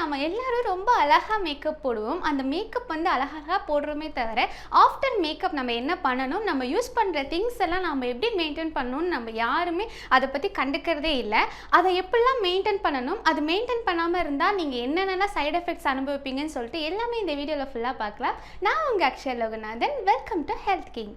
நாம் எல்லாரும் ரொம்ப அழகாக மேக்கப் போடுவோம். அந்த மேக்கப் வந்து அழகழகாக போடுறோமே தவிர ஆஃப்டர் மேக்கப் நம்ம என்ன பண்ணணும்? நம்ம யூஸ் பண்ணுற திங்ஸ் எல்லாம் நம்ம எப்படி மெயின்டைன் பண்ணணும்னு நம்ம யாருமே அதை பற்றி கண்டுக்கிறதே இல்லை. அதை எப்படிலாம் மெயின்டைன் பண்ணணும்? அது மெயின்டைன் பண்ணாமல் இருந்தால் நீங்கள் என்னென்னலாம் சைட் எஃபெக்ட்ஸ் அனுபவிப்பீங்கன்னு சொல்லிட்டு எல்லாமே இந்த வீடியோவில் ஃபுல்லாக பார்க்கலாம். நான் உங்கள் Akshay Loganathan. Welcome to health king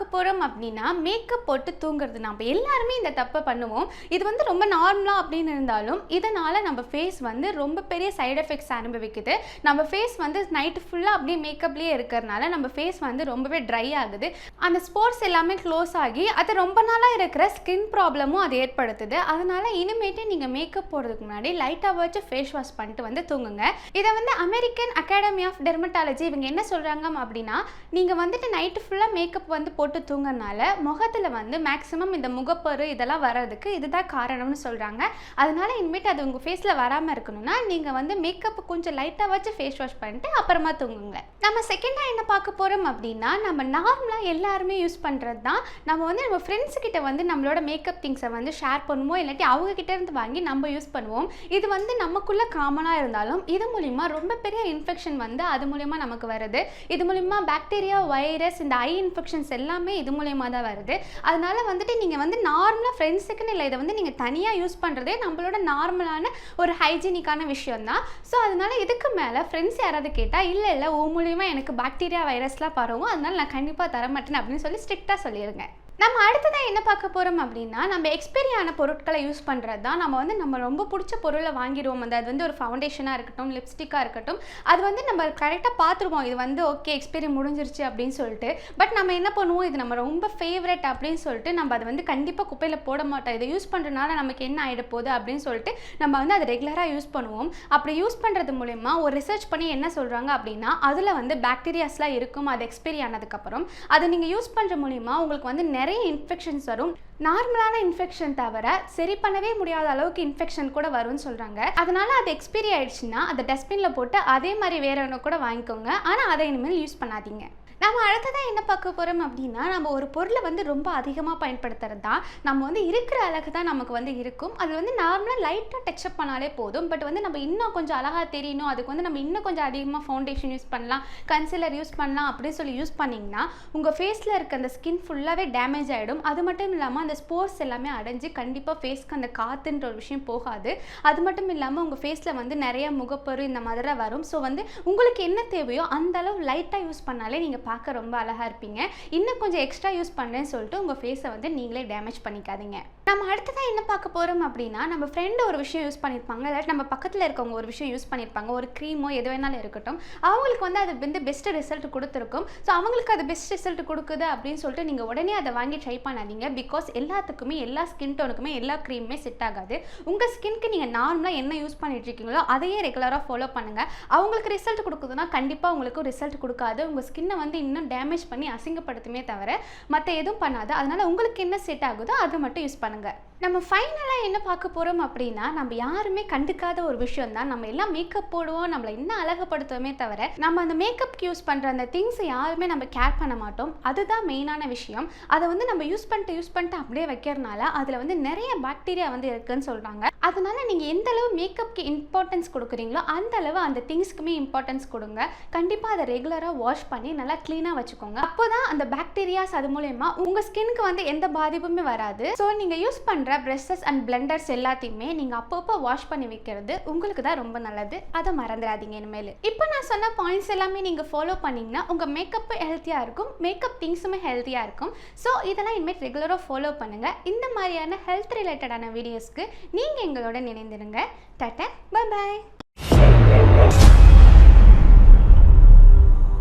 பார்க்க போகிறோம் அப்படின்னா மேக்கப் போட்டு தூங்குறது. நம்ம எல்லாருமே இந்த தப்பை பண்ணுவோம். இது வந்து ரொம்ப நார்மலாக அப்படின்னு இருந்தாலும் இதனால் நம்ம ஃபேஸ் வந்து ரொம்ப பெரிய சைடு எஃபெக்ட்ஸ் அனுபவிக்குது. நம்ம ஃபேஸ் வந்து நைட்டு ஃபுல்லாக அப்படியே மேக்கப்லேயே இருக்கிறனால நம்ம ஃபேஸ் வந்து ரொம்பவே ட்ரை ஆகுது. அந்த ஸ்போர்ட்ஸ் எல்லாமே க்ளோஸ் ஆகி அது ரொம்ப நாளாக இருக்கிற ஸ்கின் ப்ராப்ளமும் அது ஏற்படுத்துது. அதனால இனிமேட்டு நீங்கள் மேக்கப் போடுறதுக்கு முன்னாடி லைட்டாக வச்சு ஃபேஸ் வாஷ் பண்ணிட்டு வந்து தூங்குங்க. இதை வந்து அமெரிக்கன் அகாடமி ஆஃப் டெர்மட்டாலஜி இவங்க என்ன சொல்கிறாங்க அப்படின்னா நீங்கள் வந்துட்டு நைட்டு ஃபுல்லாக மேக்கப் வந்து போட்டு போட்டு தூங்கனால முகத்தில் வந்து மேக்ஸிமம் இந்த முகப்பரு இதெல்லாம் வர்றதுக்கு இதுதான் காரணம்னு சொல்கிறாங்க அதனால இனிமேட்டு அது உங்கள் ஃபேஸில் வராமல் இருக்கணும்னா நீங்கள் வந்து மேக்கப் கொஞ்சம் லைட்டாக வச்சு ஃபேஸ் வாஷ் பண்ணிட்டு அப்புறமா தூங்குங்க. நம்ம செகண்டாக என்ன பார்க்க போகிறோம் அப்படின்னா நம்ம நார்மலாக எல்லாருமே யூஸ் பண்ணுறது தான் நம்ம வந்து நம்ம ஃப்ரெண்ட்ஸ் கிட்ட வந்து நம்மளோட மேக்கப் திங்ஸை வந்து ஷேர் பண்ணுவோம். இல்லாட்டி அவங்க கிட்ட இருந்து வாங்கி நம்ம யூஸ் பண்ணுவோம். இது வந்து நமக்குள்ளே காமனாக இருந்தாலும் இது மூலிமா ரொம்ப பெரிய இன்ஃபெக்ஷன் வந்து அது மூலிமா நமக்கு வருது. இது மூலிமா பாக்டீரியா வைரஸ் இந்த ஐ இன்ஃபெக்ஷன்ஸ் எல்லாம் இது மூலியமாக தான் வருது. அதனால வந்துட்டு நீங்கள் வந்து நார்மலாக ஃப்ரெண்ட்ஸுக்குன்னு இல்லை இதை வந்து நீங்கள் தனியாக யூஸ் பண்ணுறதே நம்மளோட நார்மலான ஒரு ஹைஜீனிக்கான விஷயம் தான் ஸோ அதனால இதுக்கு மேலே ஃப்ரெண்ட்ஸ் யாராவது கேட்டால் இல்லை இல்லை ஓ மூலியமாக எனக்கு பாக்டீரியா வைரஸ்லாம் பரவும் அதனால நான் கண்டிப்பாக தர மாட்டேன் அப்படின்னு சொல்லி ஸ்ட்ரிக்டாக சொல்லிடுங்க நம்ம அடுத்ததாக என்ன பார்க்க போகிறோம் அப்படின்னா நம்ம எக்ஸ்பைரியான பொருட்களை யூஸ் பண்ணுறது தான் நம்ம வந்து நம்ம ரொம்ப பிடிச்ச பொருளை வாங்கிடுவோம். அந்த அது வந்து ஒரு ஃபவுண்டேஷனாக இருக்கட்டும் லிப்ஸ்டிக்காக இருக்கட்டும். அது வந்து நம்ம கரெக்டாக பார்த்துருவோம். இது வந்து ஓகே எக்ஸ்பைரி முடிஞ்சிருச்சு அப்படின்னு சொல்லிட்டு. பட் நம்ம என்ன பண்ணுவோம்? இது நம்ம ரொம்ப ஃபேவரட் அப்படின்னு சொல்லிட்டு நம்ம அதை வந்து கண்டிப்பாக குப்பையில் போட மாட்டோம். இதை யூஸ் பண்ணுறதுனால நமக்கு என்ன ஆகிட போகுது அப்படின்னு சொல்லிட்டு நம்ம வந்து அதை ரெகுலராக யூஸ் பண்ணுவோம். அப்படி யூஸ் பண்ணுறது மூலயமா ஒரு ரிசர்ச் பண்ணி என்ன சொல்கிறாங்க அப்படின்னா அதில் வந்து பாக்டீரியாஸ்லாம் இருக்கும். அது எக்ஸ்பைரி ஆனதுக்கப்புறம் அதை நீங்கள் யூஸ் பண்ணுற மூலிமா உங்களுக்கு வந்து நிறைய நிறைய இன்ஃபெக்ஷன்ஸ் வரும். நார்மலான இன்ஃபெக்ஷன் தவிர சரி பண்ணவே முடியாத அளவுக்கு இன்ஃபெக்ஷன் கூட வரும்னு சொல்கிறாங்க அதனால அது எக்ஸ்பீரி ஆயிடுச்சுன்னா அதை டஸ்ட்பினில் போட்டு அதே மாதிரி வேற ஒன்று கூட வாங்கிக்கோங்க. ஆனால் அதை இனிமேல் யூஸ் பண்ணாதீங்க. நம்ம அடுத்ததாக என்ன பார்க்க போகிறோம் அப்படின்னா நம்ம ஒரு பொருளை வந்து ரொம்ப அதிகமாக பயன்படுத்துறது தான் நம்ம வந்து இருக்கிற அழகு தான் நமக்கு வந்து இருக்கும். அது வந்து நார்மலாக லைட்டாக டச்சப் பண்ணாலே போதும். பட் வந்து நம்ம இன்னும் கொஞ்சம் அழகாக தெரியணும். அதுக்கு வந்து நம்ம இன்னும் கொஞ்சம் அதிகமாக ஃபவுண்டேஷன் யூஸ் பண்ணலாம். கன்சிலர் யூஸ் பண்ணலாம் அப்படின்னு சொல்லி யூஸ் பண்ணிங்கன்னா உங்கள் ஃபேஸில் இருக்க அந்த ஸ்கின் ஃபுல்லாகவே டேமேஜ் ஆகிடும் அது மட்டும் இல்லாமல் அந்த ஸ்போர்ட்ஸ் எல்லாமே அடைஞ்சு கண்டிப்பாக ஃபேஸ்க்கு அந்த காற்றுன்ற ஒரு விஷயம் போகாது. அது மட்டும் இல்லாமல் உங்கள் ஃபேஸில் வந்து நிறைய முகப்பரு இந்த மாதிரி வரும். ஸோ வந்து உங்களுக்கு என்ன தேவையோ அந்த அளவு லைட்டாக யூஸ் பண்ணாலே நீங்கள் பார்க்க ரொம்ப அழகாக இருப்பீங்க. இன்னும் கொஞ்சம் எக்ஸ்ட்ரா யூஸ் பண்ணேன்னு சொல்லிட்டு உங்கள் ஃபேஸை வந்து நீங்களே டேமேஜ் பண்ணிக்காதீங்க. நம்ம அடுத்ததாக என்ன பார்க்க போகிறோம் அப்படின்னா நம்ம ஃப்ரெண்டு ஒரு விஷயம் யூஸ் பண்ணியிருப்பாங்க இல்லாட்டி நம்ம பக்கத்தில் இருக்கவங்க ஒரு விஷயம் யூஸ் பண்ணியிருப்பாங்க ஒரு க்ரீமோ எது வேணாலும் இருக்கட்டும். அவங்களுக்கு வந்து அது வந்து பெஸ்ட்டு ரிசல்ட் கொடுத்துருக்கும். ஸோ அவங்களுக்கு அது பெஸ்ட் ரிசல்ட் கொடுக்குது அப்படின்னு சொல்லிட்டு நீங்கள் உடனே அதை வாங்கி ட்ரை பண்ணாதீங்க. பிகாஸ் எல்லாத்துக்குமே எல்லா ஸ்கின் டோனுக்குமே எல்லா க்ரீமுமே செட் ஆகாது. உங்கள் ஸ்கின்க்கு நீங்கள் நார்மலாக என்ன யூஸ் பண்ணிட்டுருக்கீங்களோ அதையே ரெகுலராக ஃபாலோ பண்ணுங்கள் அவங்களுக்கு ரிசல்ட் கொடுக்குதுன்னா கண்டிப்பாக உங்களுக்கு ரிசல்ட் கொடுக்காது. உங்கள் ஸ்கின்னை வந்து இன்னும் டேமேஜ் பண்ணி அசிங்கப்படுத்துமே தவிர மற்ற எதுவும் பண்ணாது. அதனால் உங்களுக்கு என்ன செட் ஆகுதோ அது மட்டும் யூஸ் பண்ணுங்கள் நம்ம ஃபைனலாக என்ன பார்க்க போகிறோம் அப்படின்னா நம்ம யாருமே கண்டுக்காத ஒரு விஷயம் தான் நம்ம எல்லாம் மேக்கப் போடுவோம் நம்மளை என்ன அழகுப்படுத்துவோமே தவிர நம்ம அந்த மேக்கப்க்கு யூஸ் பண்ணுற அந்த திங்ஸை யாருமே நம்ம கேர் பண்ண மாட்டோம். அதுதான் மெயினான விஷயம். அதை வந்து நம்ம யூஸ் பண்ணிட்டு யூஸ் பண்ணிட்டு அப்படியே வைக்கிறனால அதில் வந்து நிறைய பாக்டீரியா வந்து இருக்குன்னு சொல்கிறாங்க அதனால நீங்கள் எந்த அளவு மேக்கப்க்கு இம்பார்ட்டன்ஸ் கொடுக்குறீங்களோ அந்த அளவு அந்த திங்ஸ்க்குமே இம்பார்ட்டன்ஸ் கொடுங்க. கண்டிப்பாக அதை ரெகுலராக வாஷ் பண்ணி நல்லா க்ளீனாக வச்சுக்கோங்க. அப்போ தான் அந்த பாக்டீரியாஸ் அது மூலயமா உங்கள் ஸ்கின்க்கு வந்து எந்த பாதிப்புமே வராது. ஸோ நீங்கள் யூஸ் பண்ணுற ப்ரெஷஸ் அண்ட் பிளெண்டர்ஸ் எல்லாத்தையுமே நீங்கள் அப்பப்போ வாஷ் பண்ணி வைக்கிறது உங்களுக்கு தான் ரொம்ப நல்லது. அதை மறந்துடாதீங்க இனிமேல். இப்போ நான் சொன்ன பாயிண்ட்ஸ் எல்லாமே நீங்கள் ஃபாலோ பண்ணிங்கன்னா உங்கள் மேக்கப்பு ஹெல்த்தியாக இருக்கும் மேக்கப் திங்ஸுமே ஹெல்த்தியாக இருக்கும். ஸோ இதெல்லாம் இனிமேல் ரெகுலராக ஃபாலோ பண்ணுங்கள் இந்த மாதிரியான ஹெல்த் ரிலேட்டடான வீடியோஸ்க்கு நீங்கள் எங்களோட நினைந்திருங்க டாட்டா பாய்